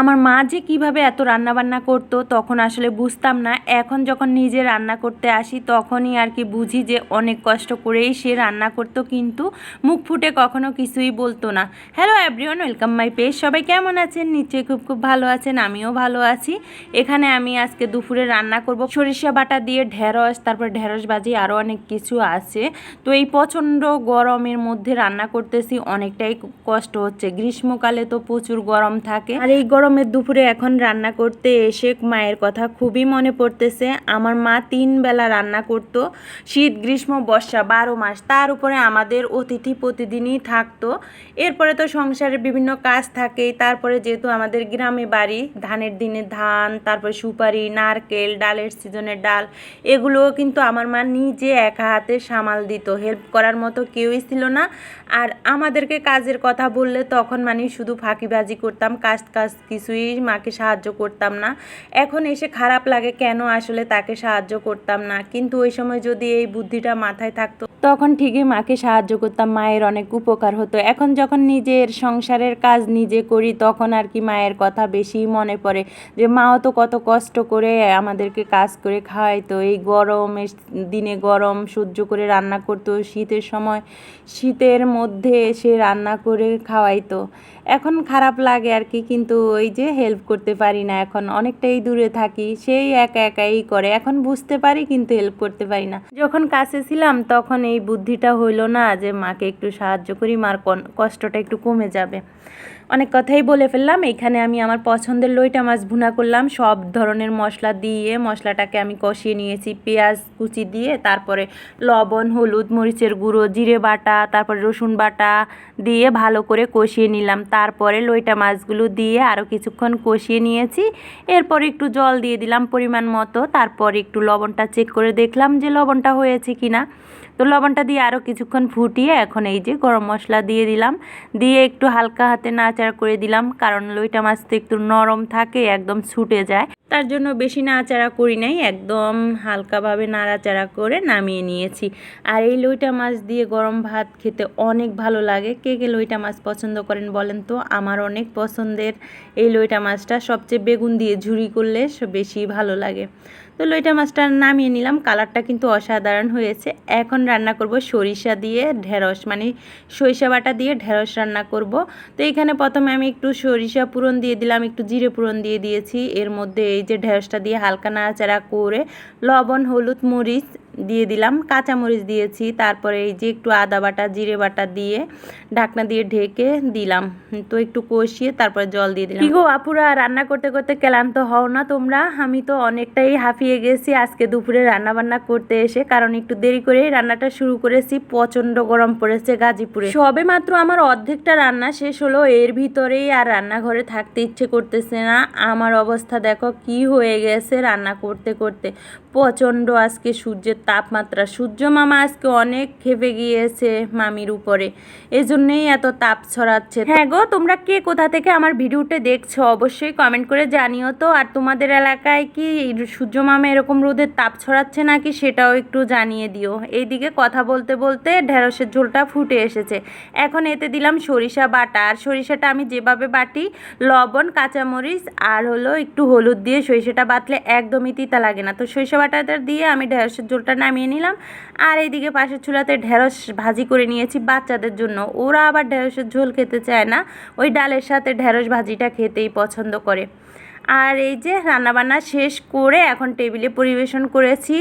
আমার মা যে কীভাবে এত রান্নাবান্না করতো তখন আসলে বুঝতাম না। এখন যখন নিজে রান্না করতে আসি তখনই আর কি বুঝি যে অনেক কষ্ট করেই সে রান্না করতো কিন্তু মুখ ফুটে কখনো কিছুই বলতো না। Hello everyone welcome my page সবাই কেমন আছেন? নিশ্চয়ই খুব খুব ভালো আছেন, আমিও ভালো আছি। এখানে আমি আজকে দুপুরে রান্না করব সরিষা বাটা দিয়ে ঢেঁড়স, তারপর ঢেঁড়স ভাজি আরও অনেক কিছু আছে। তো এই প্রচণ্ড গরমের মধ্যে রান্না করতেছি, অনেকটাই কষ্ট হচ্ছে। গ্রীষ্মকালে তো প্রচুর গরম থাকে। আর এই গরমের দুপুরে এখন রান্না করতে এসে মায়ের কথা খুবই মনে পড়তেছে। আমার মা তিন বেলা রান্না করত। শীত, গ্রীষ্ম, বর্ষা বারো মাস। তার উপরে আমাদের অতিথি প্রতিদিনই থাকতো। এরপরে তো সংসারের বিভিন্ন কাজ থাকে। তারপরে যেহেতু আমাদের গ্রামে বাড়ি, ধানের দিনে ধান, তারপরে সুপারি, নারকেল, ডালের সিজনের ডাল, এগুলোও কিন্তু আমার মা নিজে একা হাতে সামাল দিত। হেল্প করার মতো কেউই ছিল না। আর আমাদেরকে কাজের কথা বললে তখন মানে শুধু ফাঁকিবাজি করতাম কাজ কাজ কিছুই মাকে সাহায্য করতাম না। এখন এসে খারাপ লাগে কেন আসলে তাকে সাহায্য করতাম না। কিন্তু ওই সময় যদি এই বুদ্ধিটা মাথায় থাকতো তখন ঠিকই মাকে সাহায্য করতাম, মায়ের অনেক উপকার হতো। এখন যখন নিজের সংসারের কাজ নিজে করি, তখন আর কি মায়ের কথা বেশি মনে পড়ে। যে মাও তো কত কষ্ট করে আমাদেরকে কাজ করে খাওয়াইতো। এই গরমের দিনে গরম সহ্য করে রান্না করতো। শীতের সময় শীতের মধ্যে সে রান্না করে খাওয়াইতো। এখন খারাপ লাগে আর কি, কিন্তু ওই যে হেল্প করতে পারি না এখন। অনেকটাই দূরে থাকি, সেই একা একাই করে। এখন বুঝতে পারি, কিন্তু হেল্প করতে পারি না। যখন কাছে ছিলাম, তখন এই বুদ্ধিটা হইল না যে মাকে একটু সাহায্য করি, মার কষ্টটা একটু কমে যাবে। অনেক কথাই বলে ফেললাম, এখানে আমি আমার পছন্দের লইটা মাছ ভুনা করলাম। সব ধরনের মশলা দিয়ে, মশলাটাকে আমি কষিয়ে নিয়েছি, পেঁয়াজ কুচি দিয়ে, তারপরে লবণ, হলুদ, মরিচের গুঁড়ো, জিরে বাটা, তারপরে রসুন বাটা দিয়ে ভালো করে কষিয়ে নিলাম। তারপরে লইটা মাছগুলো দিয়ে আরও কিছুক্ষণ কষিয়ে নিয়েছি। এরপর একটু জল দিয়ে দিলাম পরিমাণ মতো। তারপর একটু লবণটা চেক করে দেখলাম যে লবণটা হয়েছে কিনা। তো লবণটা দিয়ে আরও কিছুক্ষণ ফুটিয়ে এখন এই যে গরম মশলা দিয়ে দিলাম। দিয়ে একটু হালকা হাতে নাচার করে দিলাম, কারণ লইটা মাছ তো একটু নরম থাকে, একদম ছুটে যায়। তার জন্য বেশি নাড়াচাড়া করি নাই, একদম হালকাভাবে নাড়াচাড়া করে নামিয়ে নিয়েছি। আর এই লইটা মাছ দিয়ে গরম ভাত খেতে অনেক ভালো লাগে। কে কে লইটা মাছ পছন্দ করেন বলেন তো? আমার অনেক পছন্দের এই লইটা মাছটা, সবচেয়ে বেগুন দিয়ে ঝুরি করলে বেশি ভালো লাগে। তো লইটা মাছটা নামিয়ে নিলাম, কালারটা কিন্তু অসাধারণ হয়েছে। এখন রান্না করব সরিষা দিয়ে ঢেঁড়স মানে সরিষা বাটা দিয়ে ঢেঁড়স রান্না করব। তো এখানে প্রথমে আমি একটু সরিষা পুরন দিয়ে দিলাম, একটু জিরে পুরন দিয়ে দিয়েছি। এর মধ্যে এই যে ঢেঁড়সটা দিয়ে হালকা নাড়াচাড়া করে লবণ হলুদ মরিচ দিয়ে দিলাম কাঁচামরিচ দিয়েছি তারপরে এই যে একটু আদা বাটা জিরে বাটা দিয়ে ঢাকনা দিয়ে ঢেকে দিলাম। তো একটু কষিয়ে তারপরে জল দিয়ে দিলাম। গো আপুরা রান্না করতে করতে ক্লান্ত হও না তোমরা? আমি তো অনেকটাই হাঁপিয়ে গেছি আজকে দুপুরে রান্না বান্না করতে এসে কারণ একটু দেরি করেই রান্নাটা শুরু করেছি প্রচণ্ড গরম পড়েছে গাজীপুরে। সবে মাত্র আমার অর্ধেকটা রান্না শেষ হলো এর ভিতরেই আর রান্নাঘরে থাকতে ইচ্ছে করতেছে না। আমার অবস্থা দেখো কি হয়ে গেছে রান্না করতে করতে। প্রচণ্ড আজকে সূর্যের তাপমাত্রা। সূর্য মামা আজকে অনেক খেপে গিয়েছে মামির উপরে। এজন্যই এত তাপ ছড়াচ্ছে। হ্যাঁ গো, তোমরা কে কোথা থেকে আমার ভিডিওটা দেখছ অবশ্যই কমেন্ট করে জানিও তো। আর তোমাদের এলাকায় কি সূর্য মামা এরকম রোদের তাপ ছড়াচ্ছে নাকি সেটাও একটু জানিয়ে দিও। এইদিকে কথা বলতে বলতে ঢেঁড়সের ঝোলটা ফুটে এসেছে। এখন এতে দিলাম সরিষা বাটা। আর সরিষাটা আমি যেভাবে বাটি, লবণ, কাঁচামরিচ আর হলো একটু হলুদ দিয়ে সরিষাটা বাটলে একদমই তিতা লাগে না। তো সরিষা বাটাটা দিয়ে আমি ঢেঁড়সের ঝোলটা নামিয়ে নিলাম। আর এইদিকে পাশের চুলাতে ঢেঁড়স ভাজি করে নিয়েছি বাচ্চাদের জন্য। ওরা আবার ঢেঁড়সের ঝোল খেতে চায় না। ওই ডালের সাথে ঢেঁড়স ভাজিটা খেতেই পছন্দ করে। আর এই যে রান্নাবান্না শেষ করে এখন টেবিলে পরিবেশন করেছি।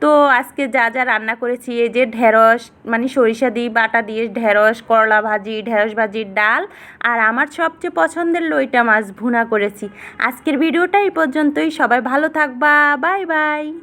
তো আজকে যা যা রান্না করেছি, এই যে ঢেঁড়স মানে সরিষা দিয়ে বাটা দিয়ে ঢেঁড়স, করলা ভাজি, ঢেঁড়স ভাজির ডাল। আর আমার সবচেয়ে পছন্দের লইটা মাছ ভুনা করেছি। আজকের ভিডিওটা এই পর্যন্তই। সবাই ভালো থাকবা। Bye bye.